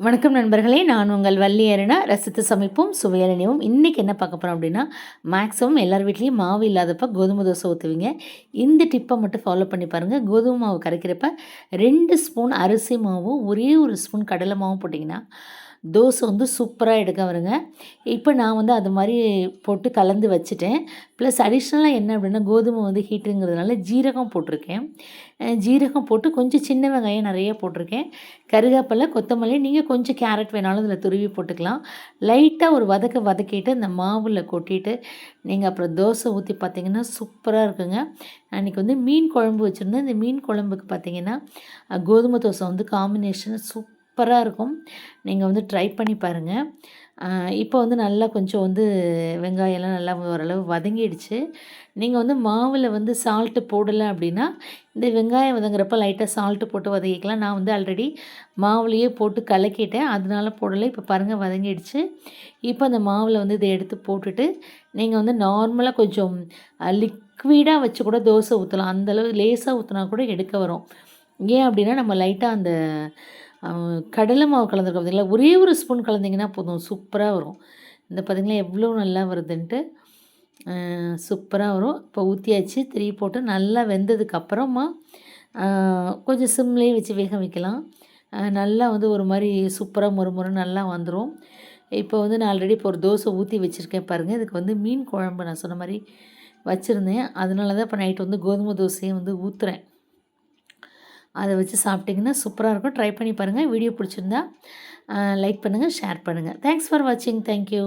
வணக்கம் நண்பர்களே நான் உங்கள் வள்ளி அருணா. ரசித்து சமைப்போம் சுவையலனியும் இன்றைக்கி என்ன பார்க்க போகிறோம் அப்படின்னா மேக்ஸிமம் எல்லார் வீட்லேயும் மாவு இல்லாதப்ப கோதுமை தோசை ஊற்றுவீங்க இந்த டிப்பை மட்டும் ஃபாலோ பண்ணி பாருங்கள் கோதுமை மாவு கரைக்கிறப்ப ரெண்டு ஸ்பூன் அரிசி மாவும் ஒரே ஒரு ஸ்பூன் கடலை மாவும் போட்டிங்கன்னா தோசை வந்து சூப்பராக எடுக்க வருங்க. இப்போ நான் வந்து அது மாதிரி போட்டு கலந்து வச்சுட்டேன். ப்ளஸ் அடிஷ்னலாக என்ன அப்படின்னா கோதுமை வந்து ஹீட்டுங்கிறதுனால ஜீரகம் போட்டிருக்கேன். ஜீரகம் போட்டு கொஞ்சம் சின்ன வெங்காயம் நிறைய போட்டிருக்கேன். கருவேப்பிலை கொத்தமல்லி நீங்கள் கொஞ்சம் கேரட் வேணாலும் இதில் துருவி போட்டுக்கலாம். லைட்டாக ஒரு வதக்க வதக்கிட்டு இந்த மாவில் கொட்டிட்டு நீங்கள் அப்புறம் தோசை ஊற்றி பார்த்தீங்கன்னா சூப்பராக இருக்குங்க. அன்றைக்கி வந்து மீன் குழம்பு வச்சுருந்தேன். இந்த மீன் குழம்புக்கு பார்த்தீங்கன்னா கோதுமை தோசை வந்து காம்பினேஷன் சூப்பராக இருக்கும். நீங்கள் வந்து ட்ரை பண்ணி பாருங்கள் இப்போ வந்து நல்லா கொஞ்சம் வந்து வெங்காயம்லாம் நல்லா ஓரளவு வதங்கிடுச்சு. நீங்கள் வந்து மாவில் வந்து சால்ட்டு போடலை அப்படின்னா இந்த வெங்காயம் வதங்குறப்ப லைட்டாக சால்ட்டு போட்டு வதக்கிக்கலாம். நான் வந்து ஆல்ரெடி மாவுலேயே போட்டு கலக்கிட்டேன். அதனால போடலை. இப்போ பாருங்கள் வதங்கிடுச்சு. இப்போ அந்த மாவில் வந்து இதை எடுத்து போட்டுட்டு நீங்கள் வந்து நார்மலாக கொஞ்சம் லிக்விடாக வச்சு கூட தோசை ஊற்றலாம் அந்தளவு லேசாக ஊற்றினா கூட எடுக்க வரும். ஏன் அப்படின்னா நம்ம லைட்டாக அந்த கடலை மாவு கலந்துருக்கோம் பார்த்தீங்களா ஒரே ஒரு ஸ்பூன் கலந்திங்கன்னா போதும். சூப்பராக வரும். இந்த பார்த்திங்களா எவ்வளோ நல்லா வருதுன்ட்டு சூப்பராக வரும். இப்போ ஊற்றியாச்சு திருப்பி போட்டு நல்லா வெந்ததுக்கு அப்புறமா கொஞ்சம் சிம்லேயே வச்சு வேக வைக்கலாம். நல்லா வந்து ஒரு மாதிரி சூப்பராக மொறு மொறு நல்லா வந்துடும் இப்போ வந்து நான் ஆல்ரெடி இப்போ ஒரு தோசை ஊற்றி வச்சுருக்கேன் பாருங்கள் இதுக்கு வந்து மீன் குழம்பு நான் சொன்ன மாதிரி வச்சுருந்தேன். அதனால தான் இப்போ நைட்டு வந்து கோதுமை தோசையை வந்து ஊற்றுறேன் அதை வச்சு சாப்பிட்டிங்கன்னா சூப்பராக இருக்கும். ட்ரை பண்ணி பாருங்கள் வீடியோ பிடிச்சிருந்தா லைக் பண்ணுங்கள் ஷேர் பண்ணுங்கள் தேங்க்ஸ் ஃபார் வாட்சிங் தேங்க்யூ